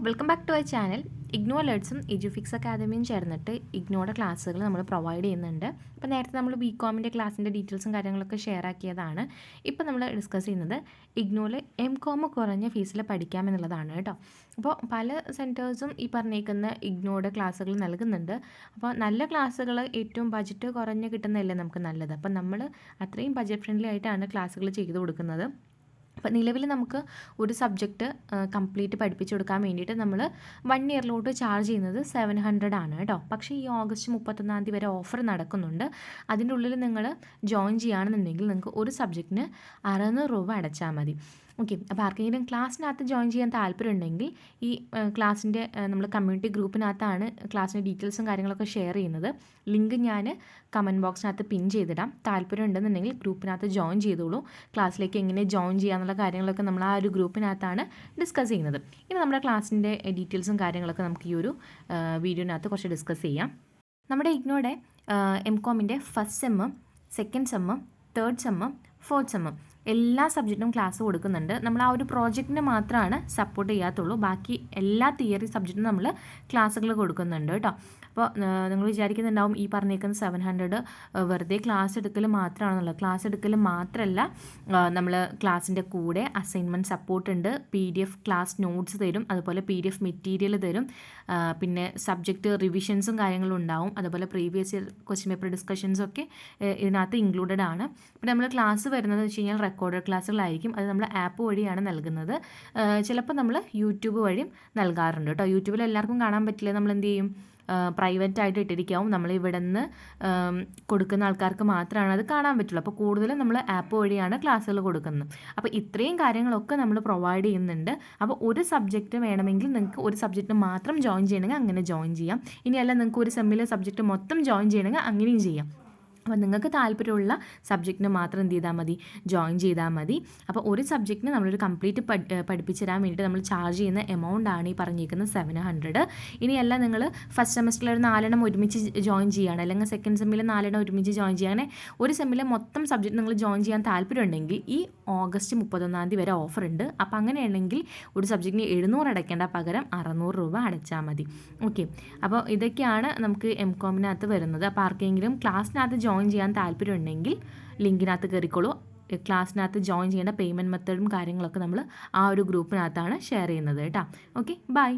Welcome back to our channel IGNOU അലേർട്സും Edufix അക്കാദമിയും ചേർന്നിട്ട് ഇഗ്നോയുടെ ക്ലാസ്സുകൾ നമ്മൾ പ്രൊവൈഡ് ചെയ്യുന്നുണ്ട്. അപ്പോൾ നേരത്തെ നമ്മൾ ബി കോമിന്റെ ക്ലാസ്സിന്റെ ഡീറ്റെയിൽസും കാര്യങ്ങളൊക്കെ ഷെയർ ആക്കിയതാണ്. ഇപ്പോൾ നമ്മൾ ഡിസ്കസ് ചെയ്യുന്നത് ഇഗ്നോയിൽ എം കോം കുറഞ്ഞ ഫീസിൽ പഠിക്കാം എന്നുള്ളതാണ് കേട്ടോ. അപ്പോൾ പല സെന്റേഴ്സും ഈ പറഞ്ഞേക്കുന്ന ഇഗ്നോയുടെ ക്ലാസ്സുകൾ നൽകുന്നുണ്ട്. അപ്പോൾ നല്ല ക്ലാസ്സുകൾ ഏറ്റവും ബജറ്റ് കുറഞ്ഞ് കിട്ടുന്നതല്ലേ നമുക്ക് നല്ലത്? അപ്പോൾ നമ്മൾ അത്രയും ബജറ്റ് ഫ്രണ്ട്ലി ആയിട്ടാണ് ക്ലാസ്സുകൾ ചെയ്തു കൊടുക്കുന്നത്. അപ്പോൾ നിലവിൽ നമുക്ക് ഒരു സബ്ജക്റ്റ് കംപ്ലീറ്റ് പഠിപ്പിച്ചു കൊടുക്കാൻ വേണ്ടിയിട്ട് നമ്മൾ വൺ ഇയറിലോട്ട് ചാർജ് ചെയ്യുന്നത് സെവൻ ഹൺഡ്രഡ് ആണ് കേട്ടോ. പക്ഷേ ഈ ഓഗസ്റ്റ് മുപ്പത്തൊന്നാം തീയതി വരെ ഓഫർ നടക്കുന്നുണ്ട്. അതിന്റെ ഉള്ളിൽ നിങ്ങൾ ജോയിൻ ചെയ്യുകയാണെന്നുണ്ടെങ്കിൽ നിങ്ങൾക്ക് ഒരു സബ്ജക്റ്റിന് അറുന്നൂറ് രൂപ അടച്ചാൽ മതി. ഓക്കെ അപ്പോൾ ആർക്കെങ്കിലും ക്ലാസ്സിനകത്ത് ജോയിൻ ചെയ്യാൻ താല്പര്യമുണ്ടെങ്കിൽ ഈ ക്ലാസ്സിന്റെ നമ്മൾ കമ്മ്യൂണിറ്റി ഗ്രൂപ്പിനകത്താണ് ക്ലാസ്സിന്റെ ഡീറ്റെയിൽസും കാര്യങ്ങളൊക്കെ ഷെയർ ചെയ്യുന്നത്. ലിങ്ക് ഞാൻ കമന്റ് ബോക്സിനകത്ത് പിൻ ചെയ്തിടാം. താല്പര്യം ഉണ്ടെന്നുണ്ടെങ്കിൽ ഗ്രൂപ്പിനകത്ത് ജോയിൻ ചെയ്തോളൂ. ക്ലാസ്സിലേക്ക് എങ്ങനെ ജോയിൻ ചെയ്യാന്നുള്ള കാര്യങ്ങളൊക്കെ നമ്മൾ ആ ഒരു ഗ്രൂപ്പിനകത്താണ് ഡിസ്കസ് ചെയ്യുന്നത്. ഇനി നമ്മുടെ ക്ലാസ്സിന്റെ ഡീറ്റെയിൽസും കാര്യങ്ങളൊക്കെ നമുക്ക് ഈ ഒരു വീഡിയോനകത്ത് കുറച്ച് ഡിസ്കസ് ചെയ്യാം. നമ്മുടെ ഇഗ്നോയുടെ എം കോമിന്റെ ഫസ്റ്റ് സെമ്മും സെക്കൻഡ് സെമ്മും തേർഡ് സെമ്മും ഫോർത്ത് സെമ്മും എല്ലാ സബ്ജക്റ്റും ക്ലാസ് കൊടുക്കുന്നുണ്ട്. നമ്മൾ ആ ഒരു പ്രോജക്റ്റിന് മാത്രമാണ് സപ്പോർട്ട് ചെയ്യാത്തുള്ളൂ. ബാക്കി എല്ലാ തിയറി സബ്ജക്റ്റും നമ്മൾ ക്ലാസ്സുകൾ കൊടുക്കുന്നുണ്ട് കേട്ടോ. അപ്പോൾ നിങ്ങൾ വിചാരിക്കുന്നുണ്ടാവും ഈ പറഞ്ഞേക്കുന്ന സെവൻ ഹൺഡ്രഡ് വെറുതെ ക്ലാസ് എടുക്കൽ മാത്രമാണെന്നുള്ളത് ക്ലാസ് എടുക്കൽ മാത്രമല്ല നമ്മൾ ക്ലാസ്സിന്റെ കൂടെ അസൈൻമെന്റ് സപ്പോർട്ട് ഉണ്ട്. P D F class notes തരും. അതുപോലെ പി ഡി എഫ് മെറ്റീരിയൽ തരും പിന്നെ സബ്ജക്റ്റ് റിവിഷൻസും കാര്യങ്ങളും ഉണ്ടാവും. അതുപോലെ പ്രീവിയസ് ഇയർ ക്വസ്റ്റ്യൻ പേപ്പർ ഡിസ്കഷൻസും ഒക്കെ ഇതിനകത്ത് ഇൻക്ലൂഡഡ് ആണ്. പിന്നെ നമ്മൾ ക്ലാസ് വരുന്നത് വെച്ച് കഴിഞ്ഞാൽ റെക്കോർഡഡ് ക്ലാസ്സുകളായിരിക്കും. അത് നമ്മൾ ആപ്പ് വഴിയാണ് നൽകുന്നത്. ചിലപ്പോൾ നമ്മൾ യൂട്യൂബ് വഴിയും നൽകാറുണ്ട് കേട്ടോ. യൂട്യൂബിൽ എല്ലാവർക്കും കാണാൻ പറ്റില്ല? നമ്മൾ എന്ത് ചെയ്യും? പ്രൈവറ്റ് ആയിട്ട് ഇട്ടിരിക്കാവും. നമ്മൾ ഇവിടെ നിന്ന് കൊടുക്കുന്ന ആൾക്കാർക്ക് മാത്രമാണ് അത് കാണാൻ പറ്റുള്ളൂ. അപ്പോൾ കൂടുതലും നമ്മൾ ആപ്പ് വഴിയാണ് ക്ലാസ്സുകൾ കൊടുക്കുന്നത്. അപ്പോൾ ഇത്രയും കാര്യങ്ങളൊക്കെ നമ്മൾ പ്രൊവൈഡ് ചെയ്യുന്നുണ്ട്. അപ്പോൾ ഒരു സബ്ജക്റ്റ് വേണമെങ്കിൽ നിങ്ങൾക്ക് ഒരു സബ്ജക്റ്റ് മാത്രം ജോയിൻ ചെയ്യണമെങ്കിൽ അങ്ങനെ ജോയിൻ ചെയ്യാം. ഇനിയല്ല നിങ്ങൾക്ക് ഒരു സെമ്മിലെ സബ്ജക്റ്റ് മൊത്തം ജോയിൻ ചെയ്യണമെങ്കിൽ അങ്ങനെയും ചെയ്യാം. അപ്പോൾ നിങ്ങൾക്ക് താല്പര്യമുള്ള സബ്ജക്റ്റിന് മാത്രം എന്ത് ചെയ്താൽ മതി? ജോയിൻ ചെയ്താൽ മതി. അപ്പോൾ ഒരു സബ്ജക്റ്റിന് നമ്മളൊരു കംപ്ലീറ്റ് പഠിപ്പിച്ചു തരാൻ വേണ്ടിയിട്ട് നമ്മൾ ചാർജ് ചെയ്യുന്ന എമൗണ്ട് ആണ് ഈ പറഞ്ഞിരിക്കുന്നത് സെവൻ ഹൺഡ്രഡ് ഇനിയല്ല നിങ്ങൾ ഫസ്റ്റ് സെമസ്റ്ററിൽ ഒരു നാലെണ്ണം ഒരുമിച്ച് ജോയിൻ ചെയ്യുകയാണ് അല്ലെങ്കിൽ സെക്കൻഡ് സെമ്മിൽ നാലെണ്ണം ഒരുമിച്ച് ജോയിൻ ചെയ്യുകയാണ് ഒരു സെമ്മിലെ മൊത്തം സബ്ജക്റ്റ് നിങ്ങൾ ജോയിൻ ചെയ്യാൻ താല്പര്യമുണ്ടെങ്കിൽ ഈ ഓഗസ്റ്റ് മുപ്പത്തൊന്നാം തീയതി വരെ ഓഫർ ഉണ്ട്. അപ്പോൾ അങ്ങനെയാണെങ്കിൽ ഒരു സബ്ജക്റ്റിന് എഴുന്നൂറ് അടയ്ക്കേണ്ട പകരം അറുന്നൂറ് രൂപ അടച്ചാൽ മതി. ഓക്കെ അപ്പോൾ ഇതൊക്കെയാണ് നമുക്ക് എം കോമിനകത്ത് വരുന്നത്. അപ്പോൾ ആർക്കെങ്കിലും ക്ലാസ്സിനകത്ത് ജോയിൻ ചെയ്യാൻ താല്പര്യമുണ്ടെങ്കിൽ ലിങ്കിനകത്ത് കയറിക്കോളൂ. ക്ലാസ്സിനകത്ത് ജോയിൻ ചെയ്യേണ്ട പേയ്മെന്റ് മെത്തേഡും കാര്യങ്ങളൊക്കെ നമ്മൾ ആ ഒരു ഗ്രൂപ്പിനകത്താണ് ഷെയർ ചെയ്യുന്നത് കേട്ടോ. Okay bye